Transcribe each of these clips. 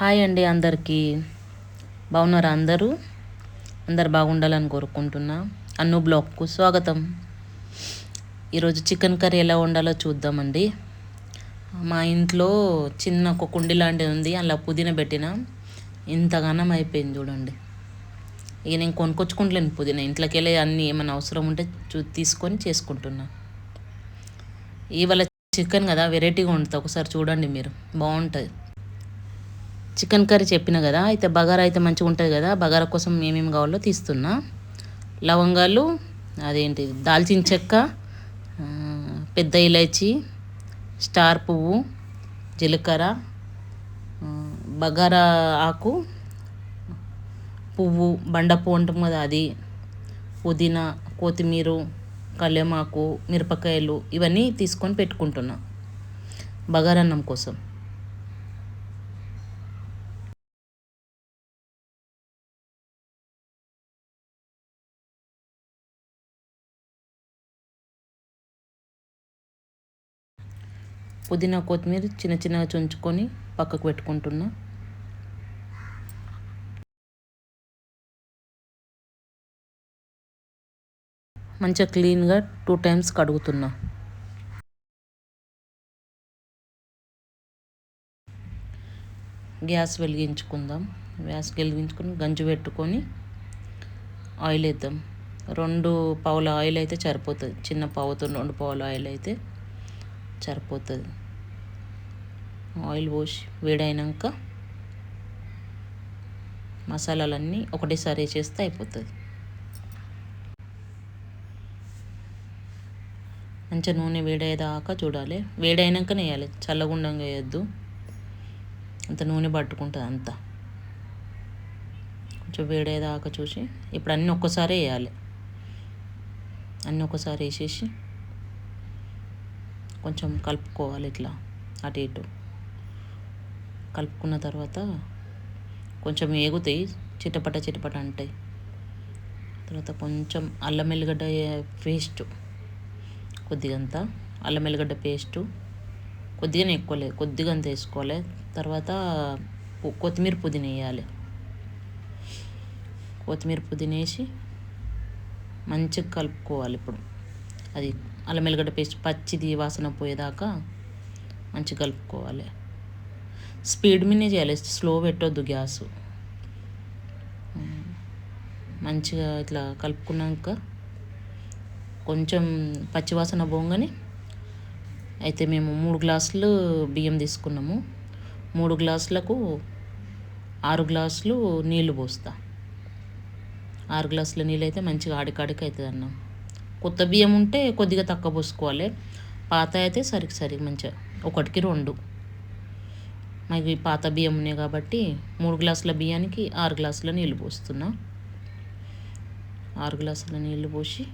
Hi అండి అందరికీ. బాగున్నారా అందరూ? అందరు బాగుండాలని కోరుకుంటున్నా. అన్ను బ్లాగ్కు స్వాగతం. ఈరోజు చికెన్ కర్రీ ఎలా వండాలో చూద్దామండి. మా ఇంట్లో చిన్న ఒక కుండి లాంటిది ఉంది అలా పుదీనా పెట్టిన. ఇంతగానం అయిపోయింది చూడండి. ఇక నేను కొనుక్కొచ్చుకుంటలేను పుదీనా. ఇంట్లోకి వెళ్ళి అన్నీ ఏమైనా అవసరం ఉంటే చూ తీసుకొని చేసుకుంటున్నా. ఇవాళ చికెన్ కదా వెరైటీగా ఉంటుంది ఒకసారి చూడండి మీరు. బాగుంటుంది. చికెన్ కర్రీ చెప్పిన కదా అయితే బగారా అయితే మంచిగా ఉంటుంది కదా బగారా కోసం ఏమేమి కావాలో తీస్తున్నా. లవంగాలు అదేంటి దాల్చిన చెక్క పెద్ద ఇలైచి స్టార్ పువ్వు జీలకర్ర బగారా ఆకు పువ్వు బండ పువ్వు అంటాం కదా అది పుదీనా కొత్తిమీర కళ్యమాకు మిరపకాయలు ఇవన్నీ తీసుకొని పెట్టుకుంటున్నా బగారన్నం కోసం. పుదీనా కొత్తిమీర చిన్న చిన్నగా చుంచుకొని పక్కకు పెట్టుకుంటున్నా. మంచిగా క్లీన్గా టూ టైమ్స్ కడుగుతున్నా. గ్యాస్ వెలిగించుకుందాం. గ్యాస్ వెలిగించుకొని గంజు పెట్టుకొని ఆయిల్ వేద్దాం. రెండు పావుల ఆయిల్ అయితే సరిపోతుంది. చిన్న పావుతో రెండు పావుల ఆయిల్ అయితే. సరిపోతుంది. ఆయిల్ పోసి వేడైనాక మసాలాలన్నీ ఒకటేసారి వేసేస్తే అయిపోతుంది. మంచిగా నూనె వేడయ్యేదాకా చూడాలి. వేడైనాకనే వేయాలి. చల్లగుండంగా వేయద్దు. అంత నూనె పట్టుకుంటుంది అంతా. కొంచెం వేడయ్యేదాకా చూసి ఇప్పుడు అన్నీ ఒక్కసారి వేయాలి. అన్నీ ఒకసారి వేసేసి కొంచెం కలుపుకోవాలి ఇట్లా అటు ఇటు. కలుపుకున్న తర్వాత కొంచెం ఏగుతాయి చిటపట చిటపట అంటాయి. తర్వాత కొంచెం అల్లం ఎల్లిగడ్డ పేస్ట్ కొద్దిగంత అల్లం ఎల్లిగడ్డ పేస్టు. కొద్దిగానే ఎక్కువ లేదు కొద్దిగా అంత వేసుకోవాలి. తర్వాత కొత్తిమీర పుదీనా వేయాలి. కొత్తిమీర పుదీనా వేసి మంచిగా కలుపుకోవాలి ఇప్పుడు. అది అల్లం ఎల్లిగడ్డ పేస్ట్ పచ్చిది వాసన పోయేదాకా మంచిగా కలుపుకోవాలి. స్పీడ్ మీనే చేయాలి స్లో పెట్టొద్దు గ్యాస్. మంచిగా ఇట్లా కలుపుకున్నాక కొంచెం పచ్చివాసన పోగానే అయితే మేము మూడు గ్లాసులు బియ్యం తీసుకున్నాము. మూడు గ్లాసులకు ఆరు గ్లాసులు నీళ్ళు పోస్తా. ఆరు గ్లాసుల నీళ్ళు అయితే మంచిగా ఆడికాడికి అవుతుంది అన్నాం కొత్త బియ్యం ఉంటే కొద్దిగా తక్కువ పోసుకోవాలి పాత అయితే సరికి సరి మంచిగా ఒకటికి రెండు. మాకు పాత బియ్యం ఉన్నాయి కాబట్టి మూడు గ్లాసుల బియ్యానికి ఆరు గ్లాసుల నీళ్ళు పోస్తున్నా. ఆరు గ్లాసుల నీళ్ళు పోసి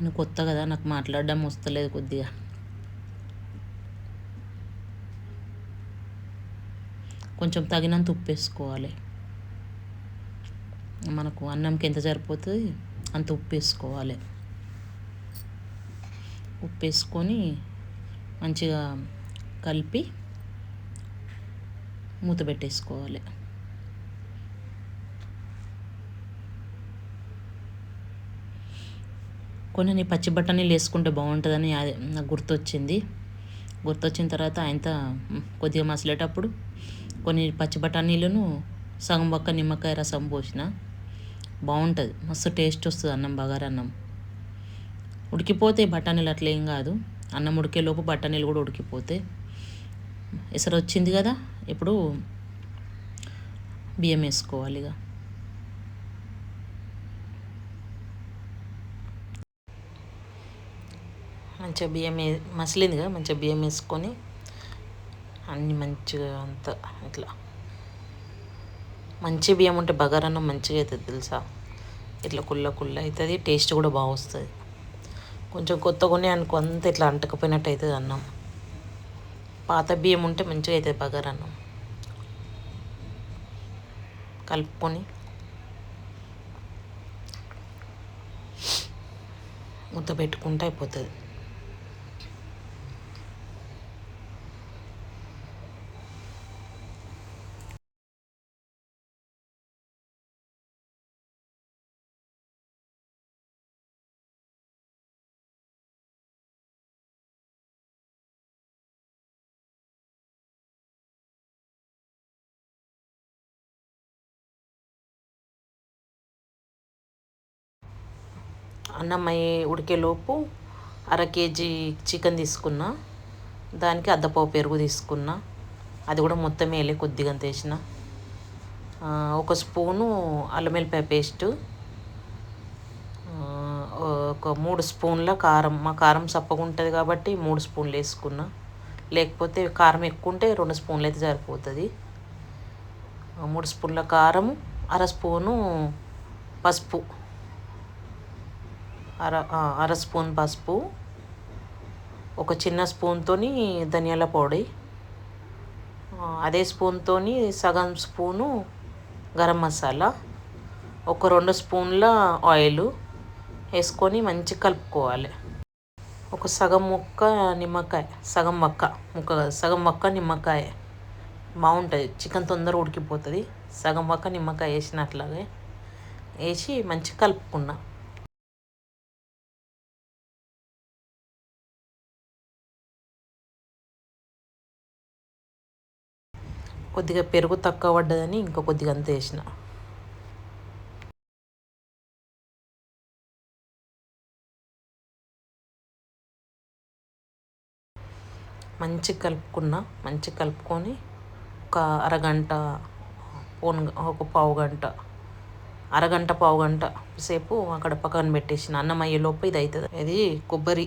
నేను కొత్త కదా నాకు మాట్లాడడం వస్తలేదు కొద్దిగా. కొంచెం తగినంత ఉప్పు వేసుకోవాలి. మనకు అన్నంకి ఎంత సరిపోతుంది అంత ఉప్పు వేసుకోవాలి. ఉప్పు వేసుకొని మంచిగా కలిపి మూత పెట్టేసుకోవాలి. కొన్ని పచ్చి బఠానీలు వేసుకుంటే బాగుంటుందని అది నాకు గుర్తొచ్చింది. గుర్తొచ్చిన తర్వాత ఆయనతో కొద్దిగా మసలేటప్పుడు కొన్ని పచ్చి బఠానీలను సగం పక్క నిమ్మకాయ రసం పోసిన బాగుంటుంది మస్తు టేస్ట్ వస్తుంది అన్నం బగారా అన్నం. ఉడికిపోతే బఠానీలు అట్లా ఏం కాదు. అన్నం ఉడికేలోపు బఠానీలు కూడా ఉడికిపోతే ఎసరు వచ్చింది కదా ఇప్పుడు బియ్యం వేసుకోవాలి ఇక మంచిగా బియ్యం మసిలిందిగా మంచిగా బియ్యం వేసుకొని అన్ని మంచిగా అంతా ఇట్లా. మంచి బియ్యం ఉంటే బగారన్నం మంచిగా అవుతుంది తెలుసా? ఇట్లా కుల్ల కుల్ల అవుతుంది టేస్ట్ కూడా బాగా వస్తుంది. కొంచెం కొత్త కొన్ని అనుకో అంత ఇట్లా అంటకపోయినట్టు అవుతుంది అన్నం. పాత బియ్యం ఉంటే మంచిగా అవుతుంది బగారన్నం. కలుపుకొని. ముద్ద పెట్టుకుంటే అయిపోతుంది. అన్నం ఉడికేలోపు అర కేజీ చికెన్ తీసుకున్నా దానికి అద్దపావు పెరుగు తీసుకున్నా అది కూడా మొత్తం వేలే కొద్దిగా అంత వేసిన. ఒక స్పూను అల్లం వెల్లిపాయ పేస్టు ఒక మూడు స్పూన్ల కారం మా కారం చప్పగా ఉంటుంది కాబట్టి మూడు స్పూన్లు వేసుకున్నా. లేకపోతే కారం ఎక్కువ ఉంటే రెండు స్పూన్లు అయితే సరిపోతుంది. మూడు స్పూన్ల కారం అర స్పూను పసుపు. అర అర స్పూన్ పసుపు ఒక చిన్న స్పూన్తోని ధనియాల పొడి అదే స్పూన్తోని సగం స్పూను గరం మసాలా ఒక రెండు స్పూన్ల ఆయిల్ వేసుకొని మంచిగా కలుపుకోవాలి. ఒక సగం ముక్క నిమ్మకాయ సగం మక్క ముక్క సగం మక్క నిమ్మకాయ బాగుంటుంది. చికెన్ తొందర ఉడికిపోతుంది. సగం మక్క నిమ్మకాయ వేసినట్లాగే వేసి మంచిగా కలుపుకున్నా. కొద్దిగా పెరుగు తక్కువ పడ్డదని ఇంకా కొద్దిగా అంత వేసిన మంచిగా కలుపుకున్నా మంచిగా కలుపుకొని ఒక అరగంట పోన్ ఒక పావు గంట అరగంట పావు గంట సేపు అక్కడ పక్కన పెట్టేసిన. అన్నం అయ్యేలోపు ఇది అవుతుంది ఇది కొబ్బరి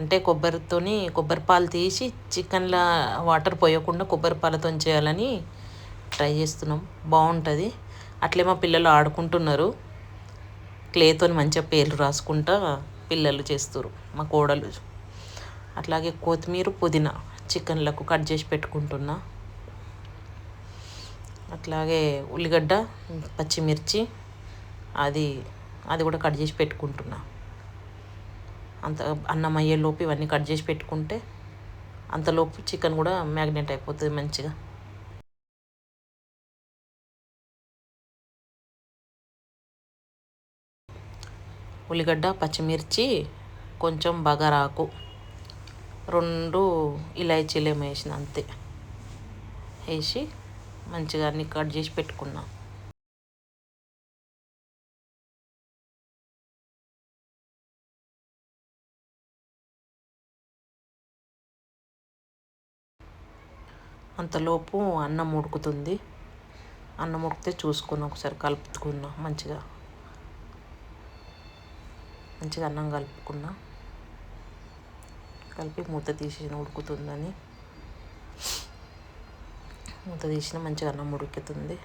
అంటే కొబ్బరితోని కొబ్బరి పాలు తీసి చికెన్లో వాటర్ పోయకుండా కొబ్బరి పాలతో చేయాలని ట్రై చేస్తున్నాం. బాగుంటుంది. అట్లే మా పిల్లలు ఆడుకుంటున్నారు. క్లేతో మంచిగా పేర్లు రాసుకుంటా పిల్లలు చేస్తారు మా కోడలు. అట్లాగే కొత్తిమీర పుదీనా చికెన్లకు కట్ చేసి పెట్టుకుంటున్నా. అట్లాగే ఉల్లిగడ్డ పచ్చిమిర్చి అది అది కూడా కట్ చేసి పెట్టుకుంటున్నా. అంత అన్నం అయ్యేలోపు ఇవన్నీ కట్ చేసి పెట్టుకుంటే అంతలోపు చికెన్ కూడా మ్యాగ్నెట్ అయిపోతుంది మంచిగా. ఉల్లిగడ్డ పచ్చిమిర్చి కొంచెం బగారాకు రెండు ఇలాచీలు ఏమో వేసిన అంతే. వేసి మంచిగా అన్ని కట్ చేసి పెట్టుకున్నాం. అంతలోపు అన్నం ఉడుకుతుంది. అన్నం ఉడికితే చూసుకున్నా ఒకసారి కలుపుకున్నా మంచిగా. మంచిగా అన్నం కలుపుకున్నా. కలిపి మూత తీసిన ఉడుకుతుందని. మూత తీసిన మంచిగా అన్నం ఉడుకుతుంది.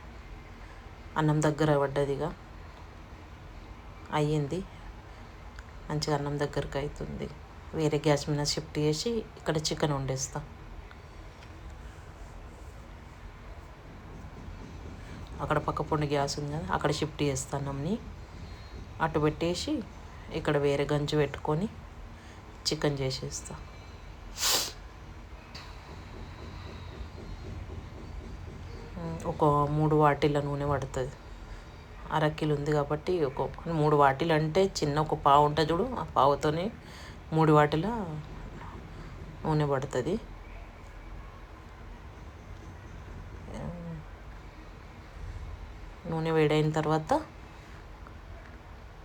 అన్నం దగ్గర పడ్డదిగా. అయ్యింది. మంచిగా అన్నం దగ్గరకు అవుతుంది వేరే గ్యాస్ మీద షిఫ్ట్ చేసి ఇక్కడ చికెన్ వండేస్తాం. అక్కడ పక్క పొండి గ్యాస్ ఉంది కదా అక్కడ షిఫ్ట్ చేస్తాను అన్నీ అటు పెట్టేసి ఇక్కడ వేరే గంజు పెట్టుకొని చికెన్ చేసేస్తా. ఒక మూడు వాటిల నూనె పడుతుంది. అరకిలు ఉంది కాబట్టి ఒక మూడు వాటిలు అంటే చిన్న ఒక పావు ఉంటుంది చూడు ఆ పావుతోనే మూడు వాటిల నూనె పడుతుంది. నూనె వేడైన తర్వాత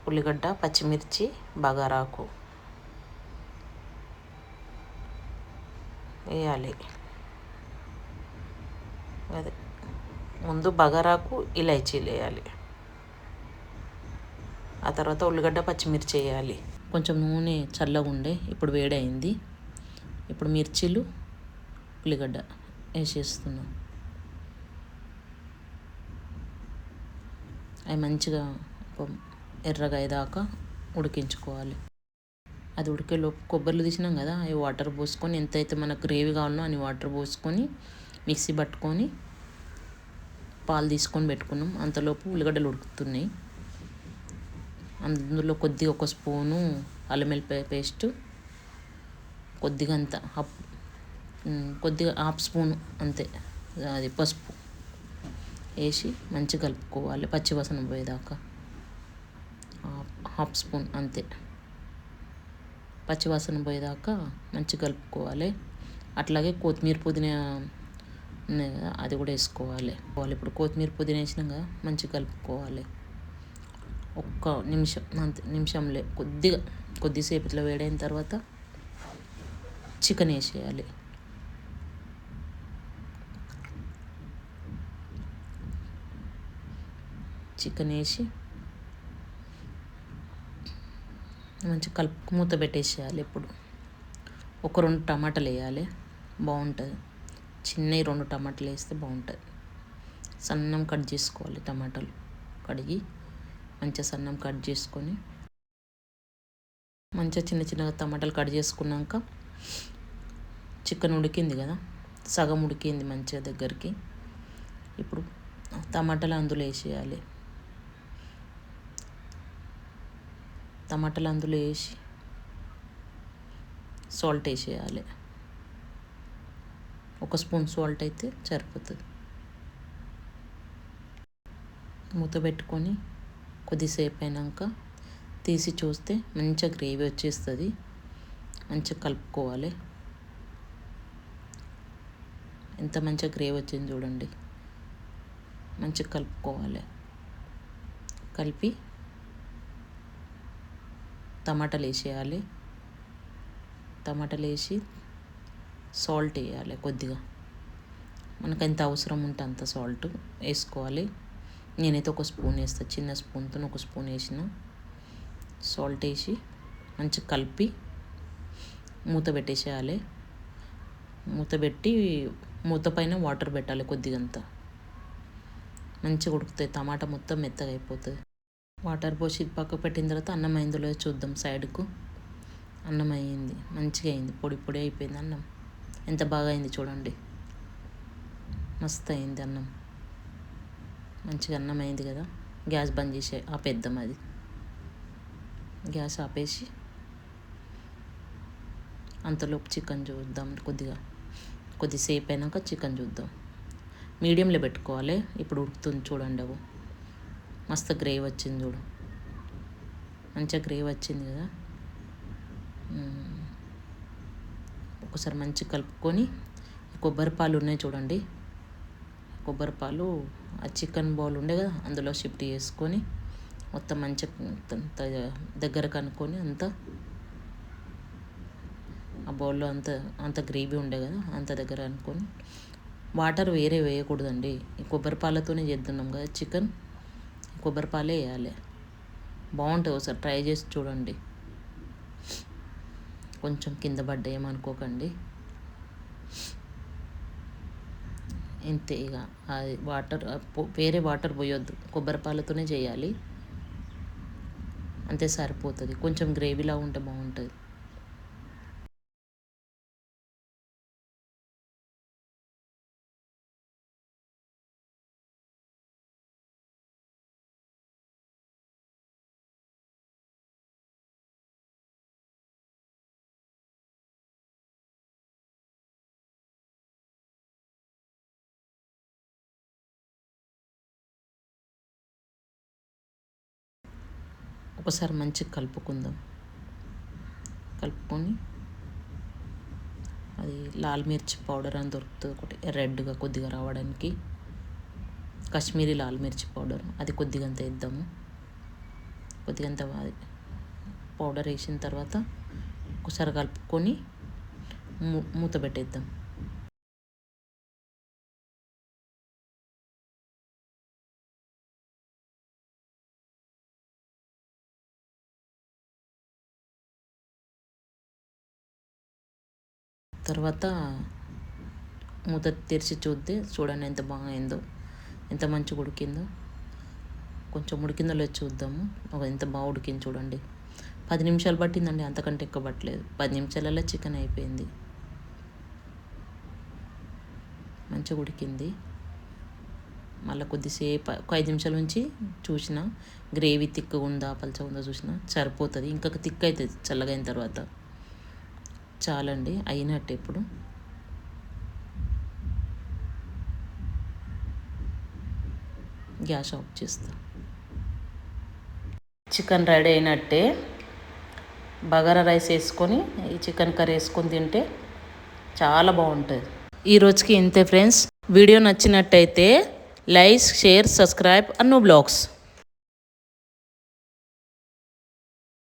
ఉల్లిగడ్డ పచ్చిమిర్చి బగారాకు వేయాలి. అదే. ముందు బగారాకు ఇలైచీలు వేయాలి. ఆ తర్వాత ఉల్లిగడ్డ పచ్చిమిర్చి వేయాలి. కొంచెం నూనె చల్లగా ఉండే ఇప్పుడు వేడైంది. ఇప్పుడు మిర్చీలు ఉల్లిగడ్డ వేసేస్తున్నాం. అవి మంచిగా ఒక ఎర్రగా అయ్యేదాకా ఉడికించుకోవాలి. అది ఉడికేలోపు కొబ్బరిలు తీసినాం కదా అవి వాటర్ పోసుకొని ఎంతైతే మనకు గ్రేవీ కావాలో అని వాటర్ పోసుకొని మిక్సీ పట్టుకొని పాలు తీసుకొని పెట్టుకున్నాం. అంతలోపు ఉల్లిగడ్డలు ఉడుకుతున్నాయి. అందులో కొద్దిగా ఒక స్పూను అల్లం వెల్లిపాయ పేస్టు కొద్దిగా అంత హాఫ్ కొద్దిగా హాఫ్ స్పూన్ అంతే అది పసుపు. వేసి మంచిగా కలుపుకోవాలి. పచ్చివాసన పోయేదాకా. హాఫ్ స్పూన్ అంతే. పచ్చివాసన పోయేదాకా మంచిగా కలుపుకోవాలి. అట్లాగే కొత్తిమీర పుదీనా ఉన్నాయి కదా అది కూడా వేసుకోవాలి. ఇప్పుడు కొత్తిమీర పుదీనా వేసినాక మంచిగా కలుపుకోవాలి. ఒక్క నిమిషం అంతే నిమిషంలే. కొద్దిగా కొద్దిసేపు ఇట్లా వేడైన తర్వాత చికెన్ వేసేయాలి. చికెన్ వేసి మంచిగా కలుపు మూత పెట్టేసేయాలి ఇప్పుడు ఒక రెండు టమాటాలు వేయాలి బాగుంటుంది. చిన్నవి రెండు టమాటాలు వేస్తే బాగుంటుంది. సన్నం కట్ చేసుకోవాలి టమాటాలు. కడిగి మంచిగా సన్నం కట్ చేసుకొని మంచిగా చిన్న చిన్నగా టమాటాలు కట్ చేసుకున్నాక చికెన్ ఉడికింది కదా సగం ఉడికింది మంచిగా దగ్గరికి. ఇప్పుడు టమాటాలు అందులో వేసేయాలి. టమాటాలు అందులో వేసి సాల్ట్ వేసేయాలి. ఒక స్పూన్ సాల్ట్ అయితే సరిపోతుంది. మూత పెట్టుకొని కొద్దిసేపు అయినాక తీసి చూస్తే మంచిగా గ్రేవీ వచ్చేస్తుంది. మంచిగా కలుపుకోవాలి. ఎంత మంచిగా గ్రేవీ వచ్చింది చూడండి. మంచిగా కలుపుకోవాలి. కలిపి టమాటాలు వేసేయాలి టమాటాలు వేసి సాల్ట్ వేయాలి కొద్దిగా. మనకు ఎంత అవసరం ఉంటే అంత సాల్ట్ వేసుకోవాలి. నేనైతే ఒక స్పూన్ వేస్తాను చిన్న స్పూన్తో ఒక స్పూన్ వేసిన. సాల్ట్ వేసి మంచిగా కలిపి మూత పెట్టేసేయాలి. మూత పెట్టి మూత పైన వాటర్ పెట్టాలి కొద్దిగంత. మంచిగా ఉడుకుతాయి టమాటా మొత్తం మెత్తగా అయిపోతుంది వాటర్ పోసి పక్క పెట్టిన తర్వాత అన్నం అయిందో చూద్దాం సైడ్కు. అన్నం అయ్యింది మంచిగా అయింది పొడి పొడి అయిపోయింది అన్నం. ఎంత బాగా అయింది చూడండి. మస్తు అయింది అన్నం. మంచిగా అన్నం అయింది కదా. గ్యాస్ బంద్ చేసే ఆపేద్దాం అది. గ్యాస్ ఆపేసి అంతలోపు చికెన్ చూద్దాం కొద్దిగా. కొద్దిసేపు అయినాక చికెన్ చూద్దాం. మీడియంలో పెట్టుకోవాలి ఇప్పుడు ఉడుకుతుంది చూడండి అవు. మస్తు గ్రేవీ వచ్చింది చూడు. మంచిగా గ్రేవీ వచ్చింది కదా. ఒకసారి మంచిగా కలుపుకొని కొబ్బరి పాలు ఉన్నాయి చూడండి. కొబ్బరి పాలు ఆ చికెన్ బౌల్ ఉండే కదా అందులో షిఫ్ట్ చేసుకొని మొత్తం మంచిగా దగ్గర కనుక్కొని అంతా ఆ బౌల్లో అంత అంత గ్రేవీ ఉండే కదా అంత దగ్గర అనుకొని వాటర్ వేరే వేయకూడదండి. ఈ కొబ్బరి పాలతోనే చేద్దాం కదా చికెన్. కొబ్బరిపాలే వేయాలి. బాగుంటుంది ఒకసారి ట్రై చేసి చూడండి. కొంచెం కింద పడ్డాయమనుకోకండి ఇంతే ఇక. అది వాటర్ వేరే వాటర్ పోయొద్దు. కొబ్బరి పాలతోనే చేయాలి. అంతే సరిపోతుంది. కొంచెం గ్రేవీలా ఉంటే బాగుంటుంది. ఒకసారి మంచిగా కలుపుకుందాం. కలుపుకొని అది లాల్ మిర్చి పౌడర్ అని దొరుకుతుంది ఒకటి. రెడ్గా కొద్దిగా రావడానికి. కాశ్మీరీ లాల్ మిర్చి పౌడర్. అది కొద్దిగంత వేద్దాము. కొద్దిగంత పౌడర్ వేసిన తర్వాత ఒకసారి కలుపుకొని మూత పెట్టేద్దాం. తర్వాత మూత తెరిచి చూస్తే చూడండి ఎంత బాగైందో ఎంత మంచిగా ఉడికిందో. కొంచెం ఉడికిందో లేదు చూద్దాము. ఒక ఎంత బాగా ఉడికింది చూడండి. పది నిమిషాలు పట్టిందండి అంతకంటే ఎక్కువ పట్టలేదు. పది నిమిషాలలో చికెన్ అయిపోయింది. మంచిగా ఉడికింది. మళ్ళీ కొద్దిసేపు ఒక ఐదు నిమిషాల నుంచి చూసిన గ్రేవీ తిక్కగా ఉందా పలచగా ఉందా చూసిన సరిపోతుంది. ఇంకా తిక్క అవుతుంది చల్లగా అయిన తర్వాత. చాలండి అయినట్టు ఇప్పుడు. గ్యాస్ ఆఫ్ చేస్తా. చికెన్ రెడీ అయినట్టే. బగారా రైస్ వేసుకొని ఈ చికెన్ కర్రీ వేసుకొని తింటే చాలా బాగుంటుంది. ఈ రోజుకి ఇంతే ఫ్రెండ్స్. వీడియో నచ్చినట్టయితే like share subscribe Annu blogs.